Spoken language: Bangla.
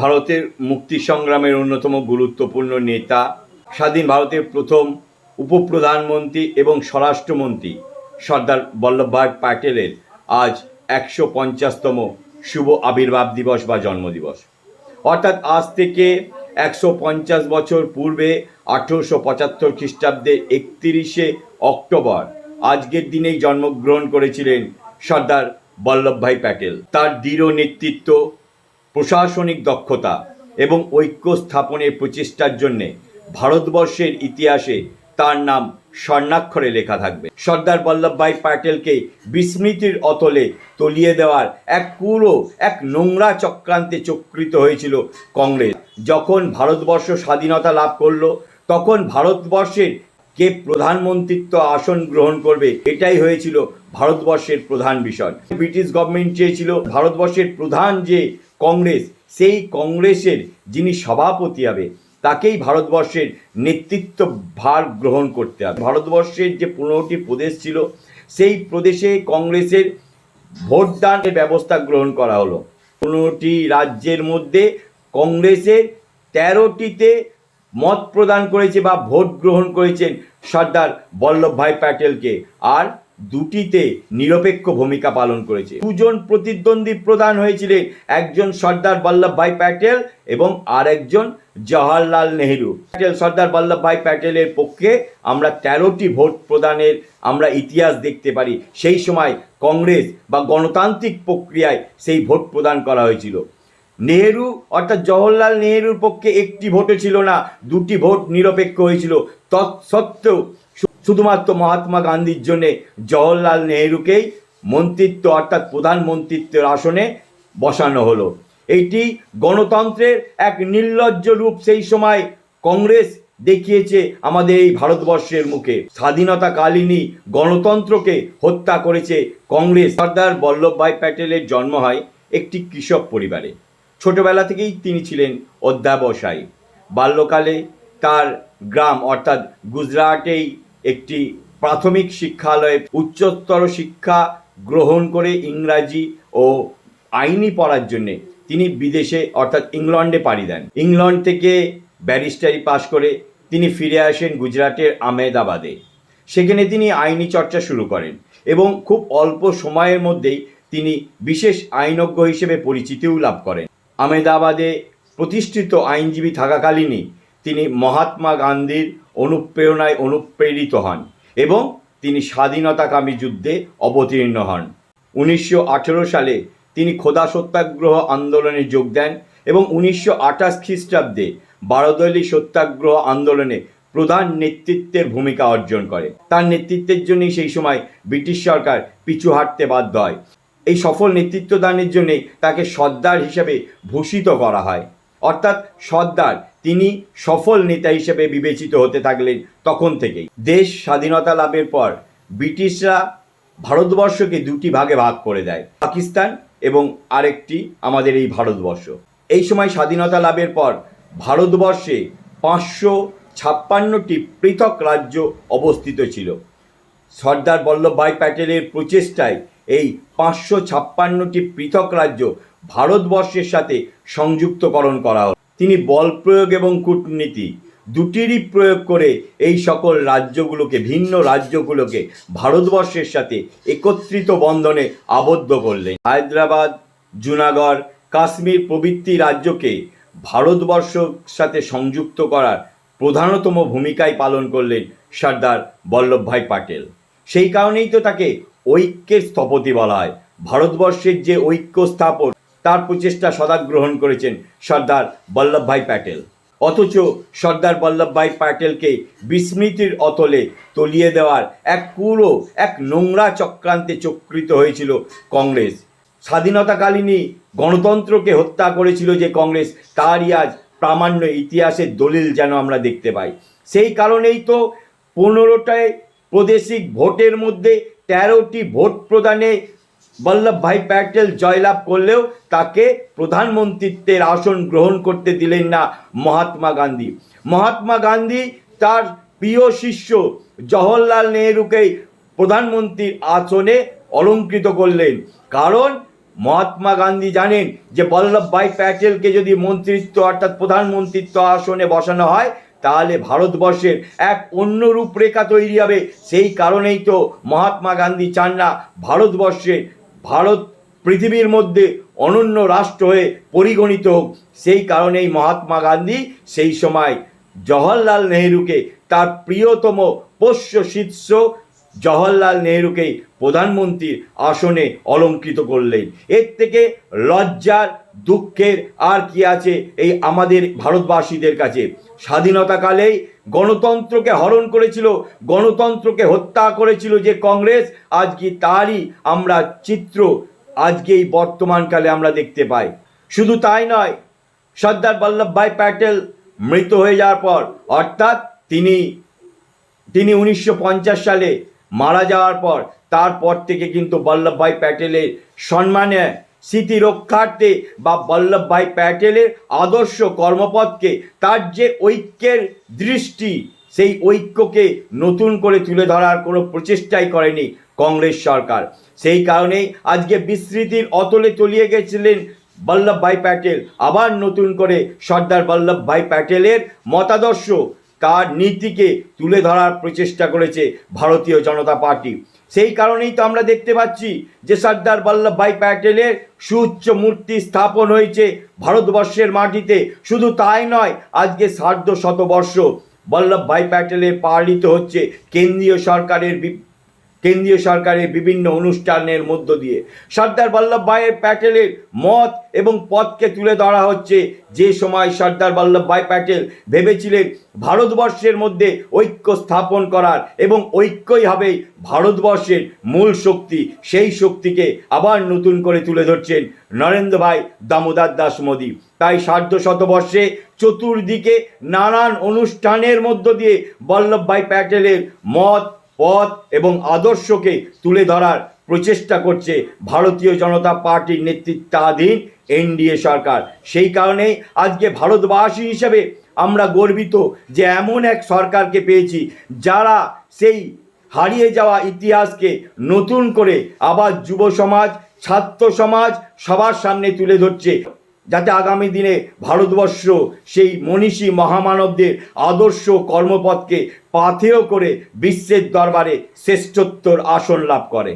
ভারতের মুক্তি সংগ্রামের অন্যতম গুরুত্বপূর্ণ নেতা, স্বাধীন ভারতের প্রথম উপপ্রধানমন্ত্রী এবং স্বরাষ্ট্রমন্ত্রী সর্দার বল্লভভাই প্যাটেলের আজ একশো পঞ্চাশতম শুভ আবির্ভাব দিবস বা জন্মদিবস। অর্থাৎ আজ থেকে একশো পঞ্চাশ বছর পূর্বে আঠেরোশো পঁচাত্তর খ্রিস্টাব্দের একত্রিশে অক্টোবর আজকের দিনেই জন্মগ্রহণ করেছিলেন সর্দার বল্লভভাই প্যাটেল। তার দৃঢ় নেতৃত্ব প্রশাসনিক দক্ষতা এবং ঐক্য স্থাপনের প্রচেষ্টার জন্যে ভারতবর্ষের ইতিহাসে তার নাম স্বর্ণাক্ষরে লেখা থাকবে। সর্দার বল্লভভাই প্যাটেলকে বিস্মৃতির অতলে তলিয়ে দেওয়ার এক পুরো এক নোংরা চক্রান্তে চক্রিত হয়েছিল কংগ্রেস। যখন ভারতবর্ষ স্বাধীনতা লাভ করল, তখন ভারতবর্ষের কে প্রধানমন্ত্রিত্ব আসন গ্রহণ করবে, এটাই হয়েছিল ভারতবর্ষের প্রধান বিষয়। ব্রিটিশ গভর্নমেন্ট চেয়েছিল ভারতবর্ষের প্রধান যে কংগ্রেস, সেই কংগ্রেসের যিনি সভাপতি হবে, তাকেই ভারতবর্ষের নেতৃত্ব ভার গ্রহণ করতে হবে। ভারতবর্ষের যে পনেরোটি প্রদেশ ছিল, সেই প্রদেশে কংগ্রেসের ভোটদানের ব্যবস্থা গ্রহণ করা হলো। পনেরোটি রাজ্যের মধ্যে কংগ্রেসের তেরোটিতে মত প্রদান করেছে বা ভোট গ্রহণ করেছেন সর্দার বল্লভভাই প্যাটেলকে। আর দুটিতে নিরপেক্ষ ভূমিকা পালন করেছে। দুজন প্রতিদ্বন্দ্বী প্রদান হয়েছিলেন একজন সর্দার বল্লভভাই প্যাটেল এবং আরেকজন জওয়াহরলাল নেহেরু। প্যাটেল, সর্দার বল্লভভাই প্যাটেলের পক্ষে আমরা তেরোটি ভোট প্রদানের আমরা ইতিহাস দেখতে পারি। সেই সময় কংগ্রেস বা গণতান্ত্রিক প্রক্রিয়ায় সেই ভোট প্রদান করা হয়েছিল। নেহেরু, অর্থাৎ জওহরলাল নেহেরুর পক্ষে একটি ভোটও ছিল না, দুটি ভোট নিরপেক্ষ হয়েছিল। তৎসত্ত্বেও শুধুমাত্র মহাত্মা গান্ধীর জন্যে জওহরলাল নেহেরুকেই মন্ত্রিত্ব অর্থাৎ প্রধানমন্ত্রিত্বের আসনে বসানো হলো। এইটি গণতন্ত্রের এক নির্লজ্জ রূপ সেই সময় কংগ্রেস দেখিয়েছে আমাদের এই ভারতবর্ষের মুখে। স্বাধীনতাকালীনই গণতন্ত্রকে হত্যা করেছে কংগ্রেস। সর্দার বল্লভভাই প্যাটেলের জন্ম হয় একটি কৃষক পরিবারে। ছোটবেলা থেকেই তিনি ছিলেন অধ্যাবসায়ী। বাল্যকালে তার গ্রাম অর্থাৎ গুজরাটেই একটি প্রাথমিক শিক্ষালয়ে উচ্চতর শিক্ষা গ্রহণ করে ইংরাজি ও আইনি পড়ার জন্যে তিনি বিদেশে, অর্থাৎ ইংল্যান্ডে পাড়ি দেন। ইংল্যান্ড থেকে ব্যারিস্টারি পাশ করে তিনি ফিরে আসেন গুজরাটের আমেদাবাদে সেখানে তিনি আইনি চর্চা শুরু করেন এবং খুব অল্প সময়ের মধ্যেই তিনি বিশেষ আইনজ্ঞ হিসেবে পরিচিতিও লাভ করেন। আমেদাবাদে প্রতিষ্ঠিত আইনজীবী থাকাকালীনই তিনি মহাত্মা গান্ধীর অনুপ্রেরণায় অনুপ্রেরিত হন এবং তিনি স্বাধীনতাকামী যুদ্ধে অবতীর্ণ হন। উনিশশো আঠেরো সালে তিনি খোদা সত্যাগ্রহ আন্দোলনে যোগ দেন এবং উনিশশো আঠাশ খ্রিস্টাব্দে বারোদলী সত্যাগ্রহ আন্দোলনে প্রধান নেতৃত্বের ভূমিকা অর্জন করে। তার নেতৃত্বের জন্যই সেই সময় ব্রিটিশ সরকার পিছু হাঁটতে বাধ্য হয়। এই সফল নেতৃত্ব দানের জন্যে তাকে সর্দার হিসেবে ভূষিত করা হয়। অর্থাৎ সর্দার তিনি সফল নেতা হিসেবে বিবেচিত হতে থাকলেন তখন থেকেই। দেশ স্বাধীনতা লাভের পর ব্রিটিশরা ভারতবর্ষকে দুটি ভাগে ভাগ করে দেয়, পাকিস্তান এবং আরেকটি আমাদের এই ভারতবর্ষ। এই সময় স্বাধীনতা লাভের পর ভারতবর্ষে পাঁচশো ছাপ্পান্নটি পৃথক রাজ্য অবস্থিত ছিল। সর্দার বল্লভভাই প্যাটেলের প্রচেষ্টায় এই পাঁচশো ছাপ্পান্নটি পৃথক রাজ্য ভারতবর্ষের সাথে সংযুক্তকরণ করা হল। তিনি বল প্রয়োগ এবং কূটনীতি দুটিরই প্রয়োগ করে এই সকল রাজ্যগুলোকে, ভিন্ন রাজ্যগুলোকে ভারতবর্ষের সাথে একত্রিত বন্ধনে আবদ্ধ করলেন। হায়দ্রাবাদ, জুনাগড়, কাশ্মীর প্রভৃতি রাজ্যকে ভারতবর্ষের সাথে সংযুক্ত করার প্রধানতম ভূমিকায় পালন করলেন সর্দার বল্লভভাই পাটেল। সেই কারণেই তো তাকে ঐক্যের স্থপতি বলা হয়। ভারতবর্ষের যে ঐক্য স্থাপন তার প্রচেষ্টা সদা গ্রহণ করেছেন সর্দার বল্লভভাই প্যাটেল। অথচ সর্দার বল্লভভাই প্যাটেলকে বিস্মৃতির অতলে তলিয়ে দেওয়ার এক পুরো এক নোংরা চক্রান্তে চক্রিত হয়েছিল কংগ্রেস। স্বাধীনতাকালীনই গণতন্ত্রকে হত্যা করেছিল যে কংগ্রেস, তারই আজ প্রামাণ্য ইতিহাসের দলিল যেন আমরা দেখতে পাই। সেই কারণেই তো পনেরোটায় প্রাদেশিক ভোটের মধ্যে তেরোটি ভোট প্রদানে বল্লভভাই প্যাটেল জয়লাভ করলেও তাকে প্রধানমন্ত্রিত্বের আসন গ্রহণ করতে দিলেন না মহাত্মা গান্ধী। মহাত্মা গান্ধী তার প্রিয় শিষ্য জওহরলাল নেহরুকেই প্রধানমন্ত্রীর আসনে অলঙ্কৃত করলেন। কারণ মহাত্মা গান্ধী জানেন যে বল্লভভাই প্যাটেলকে যদি মন্ত্রিত্ব অর্থাৎ প্রধানমন্ত্রিত্ব আসনে বসানো হয়, তাহলে ভারতবর্ষের এক অন্য রূপরেখা তৈরি হবে। সেই কারণেই তো মহাত্মা গান্ধী চান না ভারতবর্ষে ভারত পৃথিবীর মধ্যে অনন্য রাষ্ট্র হয়ে পরিগণিত হোক, সেই কারণেই মহাত্মা গান্ধী সেই সময় জওহরলাল নেহরুকে তার প্রিয়তম পোষ্য শীর্ষ জওহরলাল নেহরুকেই প্রধানমন্ত্রীর আসনে অলঙ্কৃত করলেন। এর থেকে লজ্জার দুঃখের আর কি আছে এই আমাদের ভারতবাসীদের কাছে? স্বাধীনতাকালেই গণতন্ত্রকে হরণ করেছিল, গণতন্ত্রকে হত্যা করেছিল যে কংগ্রেস আজকে তারই আমরা চিত্র আজকে এই বর্তমানকালে আমরা দেখতে পাই। শুধু তাই নয়, সর্দার বল্লভভাই প্যাটেল মৃত হয়ে যাওয়ার পর, অর্থাৎ তিনি তিনি উনিশশো পঞ্চাশ সালে মারা যাওয়ার পর, তারপর থেকে কিন্তু বল্লভভাই প্যাটেলের সম্মানে স্মৃতি রক্ষার্থে বা বল্লভভাই প্যাটেলের আদর্শ কর্মপথকে তার যে ঐক্যের দৃষ্টি, সেই ঐক্যকে নতুন করে তুলে ধরার কোনো প্রচেষ্টাই করেনি কংগ্রেস সরকার। সেই কারণেই আজকে বিস্মৃতির অতলে তলিয়ে গেছিলেন বল্লভভাই প্যাটেল। আবার নতুন করে সর্দার বল্লভভাই প্যাটেলের মতাদর্শ, তার নীতিকে তুলে ধরার প্রচেষ্টা করেছে ভারতীয় জনতা পার্টি। সেই কারণেই তো আমরা দেখতে পাচ্ছি যে সর্দার বল্লভভাই প্যাটেলের সুউচ্চ মূর্তি স্থাপন হয়েছে ভারতবর্ষের মাটিতে। শুধু তাই নয়, আজকে সার্ধ শতবর্ষ বল্লভভাই প্যাটেলের পালিত হচ্ছে কেন্দ্রীয় সরকারের কেন্দ্রীয় সরকারের বিভিন্ন অনুষ্ঠানের মধ্য দিয়ে। সর্দার বল্লভভাইয়ের প্যাটেলের মত এবং পথকে তুলে ধরা হচ্ছে। যে সময় সর্দার বল্লভভাই প্যাটেল ভেবেছিলেন ভারতবর্ষের মধ্যে ঐক্য স্থাপন করার এবং ঐক্যই হবে ভারতবর্ষের মূল শক্তি, সেই শক্তিকে আবার নতুন করে তুলে ধরছেন নরেন্দ্র ভাই দামোদর দাস মোদী। তাই সার্ধ শতবর্ষে চতুর্দিকে নানান অনুষ্ঠানের মধ্য দিয়ে বল্লভভাই প্যাটেলের মত পথ এবং আদর্শকে তুলে ধরার প্রচেষ্টা করছে ভারতীয় জনতা পার্টির নেতৃত্বাধীন এনডিএ সরকার। সেই কারণেই আজকে ভারতবাসী হিসেবে আমরা গর্বিত যে এমন এক সরকারকে পেয়েছি যারা সেই হারিয়ে যাওয়া ইতিহাসকে নতুন করে আবার যুব সমাজ, ছাত্র সমাজ সবার সামনে তুলে ধরছে। যাতে আগামী দিনে ভারতবর্ষ সেই মনীষী মহামানবদের আদর্শ কর্মপথকে পাথেয় করে বিশ্বের দরবারে শ্রেষ্ঠত্বর আসন লাভ করে।